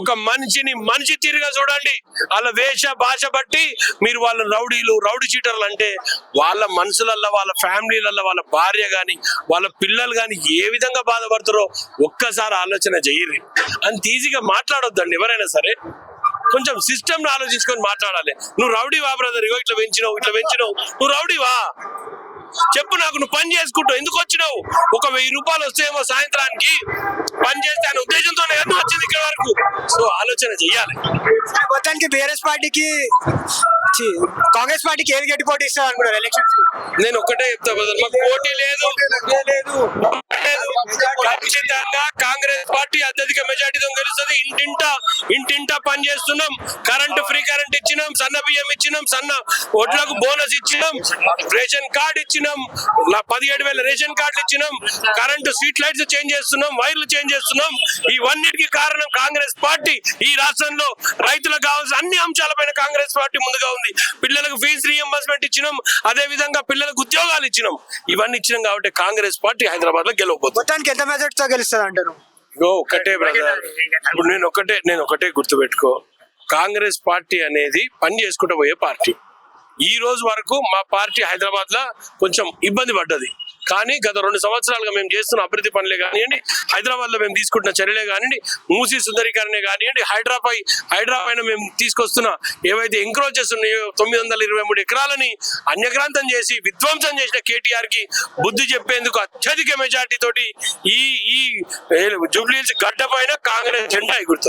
ఒక మనిషిని మనిషి తీరుగా చూడండి. వాళ్ళ వేష భాష బట్టి మీరు వాళ్ళ రౌడీలు రౌడీ చీటర్లు అంటే వాళ్ళ మనసులల్లో వాళ్ళ ఫ్యామిలీలల్లో వాళ్ళ భార్య గాని వాళ్ళ పిల్లలు గాని ఏ విధంగా బాధపడతారో ఒక్కసారి ఆలోచన చేయరు అంత ఈజీగా మాట్లాడొద్దండి ఎవరైనా సరే. కొంచెం సిస్టమ్ ఆలోచించుకొని మాట్లాడాలి. నువ్వు రౌడీవా బ్రదర్ ఇగో ఇట్లా పెంచినావు ఇట్లా పెంచినావు. నువ్వు రౌడీవా చెప్పు నాకు నువ్వు పని చేసుకుంటావు. ఎందుకు వచ్చినావు? ఒక వెయ్యి రూపాయలు వస్తేమో సాయంత్రానికి. పని చేస్తే అనే ఉద్దేశంతోనే కదా వచ్చింది ఇక్కడ వరకు. ఆలోచన చెయ్యాలి సరే, మొత్తానికి బీఆర్ఎస్ పార్టీకి కాంగ్రెస్ పార్టీకి ఏది గట్టి పోటీ ఇస్తారు అనుకున్నారు ఎలక్షన్స్ నేను ఒకటే చెప్తా బ్రదర్ మాకు పోటీ లేదు. ఖచ్చితంగా కాంగ్రెస్ పార్టీ అత్యధిక మెజార్టీతో గెలుస్తుంది. ఇంటింటా ఇంటింటా పని చేస్తున్నాం. కరెంట్ ఫ్రీ కరెంట్ ఇచ్చినాం. సన్న బియ్యం ఇచ్చినాం. సన్న ఒడ్లకు బోనస్ ఇచ్చినాం. రేషన్ కార్డు ఇచ్చినాం. పదిహేడు వేల రేషన్ కార్డులు ఇచ్చినాం. కరెంటు స్ట్రీట్ లైట్స్ చేంజ్ చేస్తున్నాం. వైర్లు చేంజ్ చేస్తున్నాం. ఇవన్నిటికీ కారణం కాంగ్రెస్ పార్టీ. ఈ రాష్ట్రంలో రైతులకు కావాల్సిన అన్ని అంశాలపైన కాంగ్రెస్ పార్టీ ముందుగా ఉంది. పిల్లలకు ఫీజు రీఎంబర్స్మెంట్ ఇచ్చినాం. అదే విధంగా పిల్లలకు ఉద్యోగాలు ఇచ్చినాం. ఇవన్నీ ఇచ్చినాం కాబట్టి కాంగ్రెస్ పార్టీ హైదరాబాద్లో గెలవబోతుంది. మొత్తానికి ఎంత మెజార్టీతో గెలుస్తుంది అంటారు ఇగో ఒకటే బ్రదర్ ఇప్పుడు నేను ఒకటే నేను ఒకటే గుర్తుపెట్టుకో. కాంగ్రెస్ పార్టీ అనేది పని చేసుకుంటూ పోయే పార్టీ. ఈ రోజు వరకు మా పార్టీ హైదరాబాద్లో కొంచెం ఇబ్బంది పడ్డది. కానీ గత రెండు సంవత్సరాలుగా మేము చేస్తున్న అభివృద్ధి పనులే కానివ్వండి హైదరాబాద్లో మేము తీసుకుంటున్న చర్యలే కానివ్వండి మూసీ సుందరీకరణే కానివ్వండి హైడ్రాపై హైడ్రా పైన మేము తీసుకొస్తున్న ఏవైతే ఎంక్రోచెస్ ఉన్నాయో తొమ్మిది వందల ఇరవై మూడు ఎకరాలని అన్యగ్రాంతం చేసి విధ్వంసం చేసిన కేటీఆర్కి బుద్ధి చెప్పేందుకు అత్యధిక మెజార్టీ తోటి ఈ ఈ జూబ్లీహిల్స్ గడ్డ పైన కాంగ్రెస్ జెండా ఎగురుతుంది.